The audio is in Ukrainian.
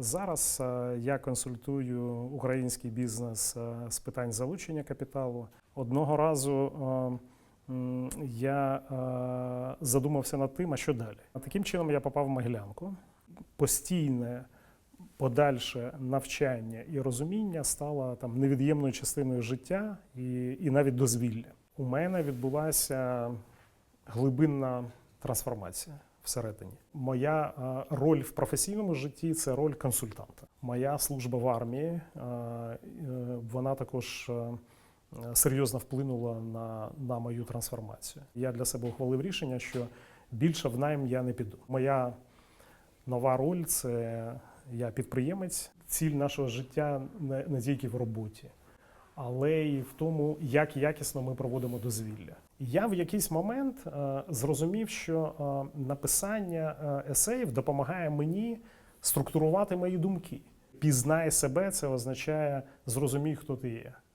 Зараз е, я консультую український бізнес е, з питань залучення капіталу. Одного разу е, я задумався над тим, а що далі. Таким чином я попав в Могилянку. Постійне подальше навчання і розуміння стало там невід'ємною частиною життя і, і навіть дозвілля. У мене відбулася глибинна трансформація всередині. Моя е, роль в професійному житті це роль консультанта. Моя служба в армії е, е, вона також серйозно вплинула на, на мою трансформацію. Я для себе ухвалив рішення, що більше в найм я не піду. Моя нова роль це я підприємець. Ціль нашого життя не, не тільки в роботі, але й в тому, як якісно ми проводимо дозвілля. Я в якийсь момент е, зрозумів, що е, написання е, есеїв допомагає мені структурувати мої думки. Пізнай себе це означає зрозумій, хто ти є.